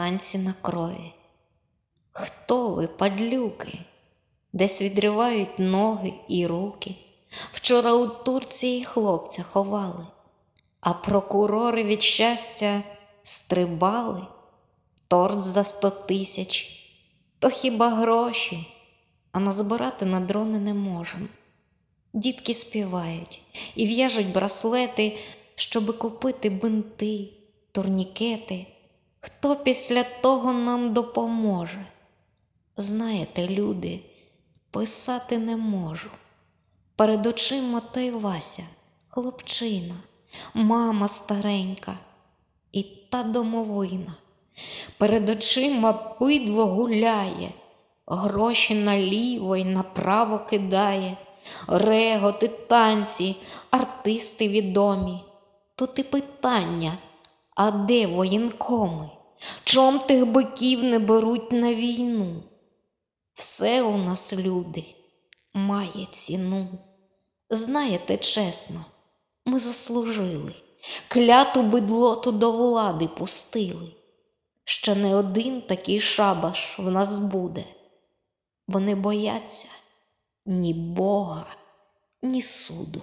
танці на крові. Хто ви, падлюки, десь відривають ноги і руки? Вчора у Турції хлопця ховали, а прокурори від щастя стрибали, торт за сто тисяч, то хіба гроші, а назбирати на дрони не можем. Дітки співають і в'яжуть браслети, щоби купити бинти, турнікети. Хто після того нам допоможе? Знаєте, люди, писати не можу. Перед очима той Вася, хлопчина, мама старенька і та домовина. Перед очима бидло гуляє, гроші наліво й направо кидає, реготи, танці, артисти відомі. Тут і питання, а де воєнкоми? Чом тих биків не беруть на війну? Все у нас, люди, має ціну. Знаєте, чесно, ми заслужили, кляту бидлоту до влади пустили. Ще не один такий шабаш в нас буде, бо не бояться ні Бога, ні суду.